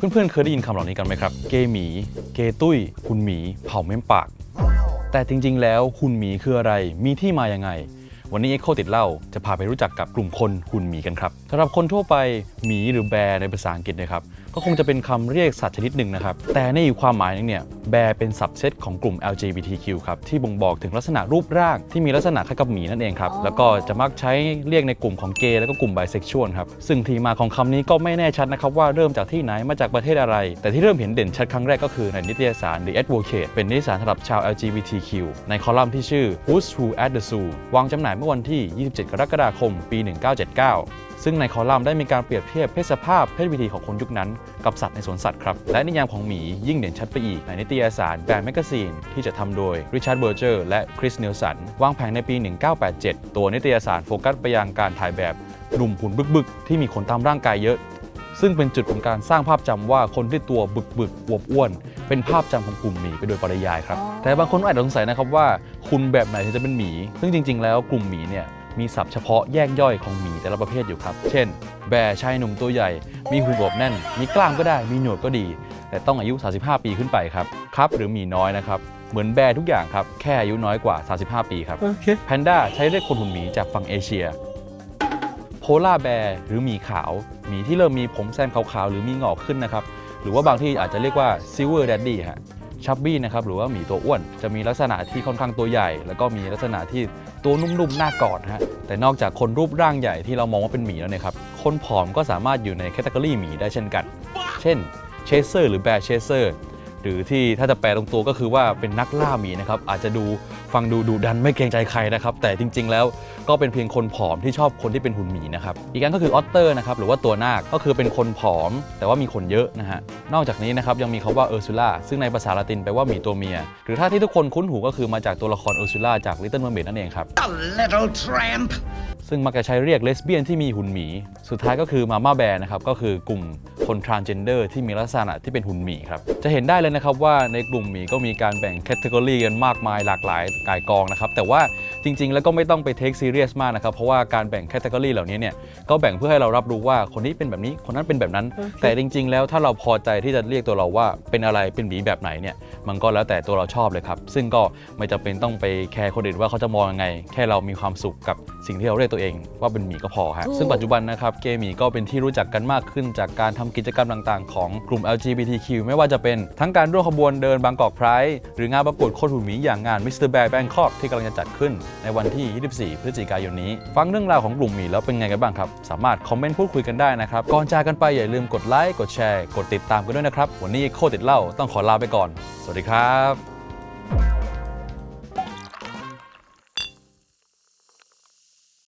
เพื่อนๆ เคยได้ยินคำเหล่านี้กันไหมครับ เกหมี เกตุ้ย คุณหมี เผ่าเม้มปาก แต่จริงๆ แล้วคุณหมีคืออะไร มีที่มายังไง วันนี้เอ็กโคติดเล่าจะพาไปรู้จักกับกลุ่มคนหุ่นหมีกันครับสำหรับคนทั่วไปหมีหรือแบร์ในภาษาอังกฤษนะครับก็คงจะเป็นคำเรียกสัตว์ชนิดหนึ่งนะครับ แต่ในอีกความหมายหนึงเนี่ยแบร์เป็นสับเซตของกลุ่ม LGBTQ ครับ ที่บ่งบอกถึงลักษณะรูปร่างที่มีลักษณะคล้ายกับหมีนั่นเองครับ แล้วก็จะมักใช้เรียกในกลุ่มของเกย์แล้วก็กลุ่มไบเซ็กชวลครับ ซึ่งที่มาของคำนี้ก็ไม่แน่ชัดนะครับว่าเริ่มจากที่ไหนมาจากประเทศอะไร แต่ที่เริ่มเห็นเด่นชัดครั้งแรกก็คือในนิตยสาร The Advocate เป็นนิตยสารสำหรับชาว LGBTQ ในคอลัมน์ที่ชื่อ Who's Who at the Zoo วางจำหน่ายเมื่อวันที่ 27 กรกฎาคม ปี 1979 ซึ่งในคอลัมน์ได้มีการเปรียบเทียบเพศสภาพเพศวิถีของคนยุคนั้น กับสัตว์ในสวนสัตว์ครับ และนิยามของหมียิ่งเด่นชัดไปอีกในนิตยสารแบรนด์แมกกาซีนที่จะทำโดยริชาร์ดเบอร์เจอร์และคริสเนลสันวางแผงในปี 1987 ตัวนิตยสารโฟกัสไปยังการถ่ายแบบหนุ่มหุ่นบึกๆ ที่มีขนตามร่างกายเยอะ ซึ่งเป็นจุดของการสร้างภาพจำว่าคนที่ตัวบึกบึกอวบอ้วน เป็นภาพจำของกลุ่มหมีไปโดยปริยายครับแต่บางคนอาจจะสงสัยนะครับว่า คุณแบบไหนถึงจะเป็นหมี ซึ่งจริง ๆ แล้วกลุ่มหมีเนี่ย มีศัพท์เฉพาะแยกย่อยของหมีแต่ละประเภทอยู่ครับ เช่น แบร์ชายหนุ่มตัวใหญ่ มีหุ่นอวบแน่น มีกล้ามก็ได้ มีหนวดก็ดี แต่ต้องอายุ 35 ปีขึ้นไปครับ ครับหรือหมีน้อยนะครับ เหมือนแบร์ทุกอย่างครับ แค่อายุน้อยกว่า 35 ปีครับโอเคแพนด้าใช้เรียกคนหุ่นหมีจากฝั่งเอเชีย โพล่าแบร์หรือหมีขาว หมีที่เริ่มมีผมแซมขาวๆ หรือมีงอกขึ้นนะครับ หรือว่าบางที่อาจจะเรียกว่าซิลเวอร์แดดดี้ฮะ ชับบี้นะครับหรือว่าหมีตัวอ้วน จะมีลักษณะที่ค่อนข้างตัวใหญ่ แล้วก็มีลักษณะที่ตัวนุ่มๆหน้ากอดฮะแต่นอกจากคนรูปร่างใหญ่ที่เรามองว่าเป็นหมีแล้วเนะครับคนผอมก็สามารถอยู่ในแคตตากรีหมีได้เช่นกัน เช่นเชสเซอร์หรือแบร์เชสเซอร์หรือที่ถ้าจะแปลตรงตัวก็คือว่าเป็นนักล่าหมีนะครับอาจจะดู ฟังดูดุดันไม่เกรงใจใครนะครับ แต่จริง ๆ แล้วก็เป็นเพียงคนผอมที่ชอบคนที่เป็นหุ่นหมีนะครับ อีกอันก็คือออตเตอร์นะครับหรือว่าตัวนาคก็คือเป็นคนผอม แต่ว่ามีขนเยอะนะฮะนอกจากนี้นะครับยังมีคาว่าเออร์ซูล่าซึ่งในภาษาละตินแปลว่าหมีตัวเมีย หรือถ้าที่ทุกคนคุ้นหูก็คือมาจากตัวละครเออร์ซูล่าจาก Little Mermaid นั่นเองครับ A little tramp. ซึ่งมักจะใช้เรียกเลสเบี้ยนที่มีหุ่นหมี สุดท้ายก็คือมาม่าแบร์นะครับก็คือกลุ่มคนทรานเจนเดอร์ที่มีลักษณะที่เป็นหุ่นหมีครับจะเห็นได้เลยนะครับว่าในกลุ่มหมีก็มีการแบ่งแคตตากรีกันมากมายหลากหลายกายกองนะครับ แต่ว่า จริง ๆ แล้วก็ไม่ต้องไปเทคซีเรียสมากนะครับ เพราะว่าการแบ่งแคตตากรีเหล่านี้เนี่ยก็แบ่งเพื่อให้เรารับรู้ว่าคนนี้เป็นแบบนี้คนนั้นเป็นแบบนั้น แต่จริง ๆ แล้วถ้าเราพอใจที่จะเรียกตัวเราว่าเป็นอะไรเป็นหมีแบบไหนเนี่ยมันก็แล้วแต่ตัวเราชอบเลยครับ ซึ่งก็ไม่จำเป็นต้องไปแคร์คนอื่นว่าเขาจะมองยังไง แค่เรามีความสุขกับสิ่งที่เราเรียกตัวเอง ว่าเป็นหมีก็พอฮะถูกซึ่งปัจจุบันนะครับเกมหมีก็เป็นที่รู้จักกันมากขึ้น จากการทำกิจกรรมต่างๆ ของกลุ่ม LGBTQ ไม่ว่าจะเป็นทั้งการร่วมขบวนเดินบางกอกไพร์หรืองานประกวดคนหุ่นหมีอย่างงาน Mr. Bear Bangkok ที่กำลังจะจัดขึ้นในวันที่ 24 พฤศจิกายนนี้ ฟังเรื่องราวของกลุ่มหมีแล้วเป็นไงกันบ้างครับ สามารถคอมเมนต์พูดคุยกันได้นะครับ ก่อนจากกันไปอย่าลืมกดไลค์ กดแชร์ กดติดตามกันด้วยนะครับ วันนี้โคตรติดเล่าต้องขอลาไปก่อน สวัสดีครับ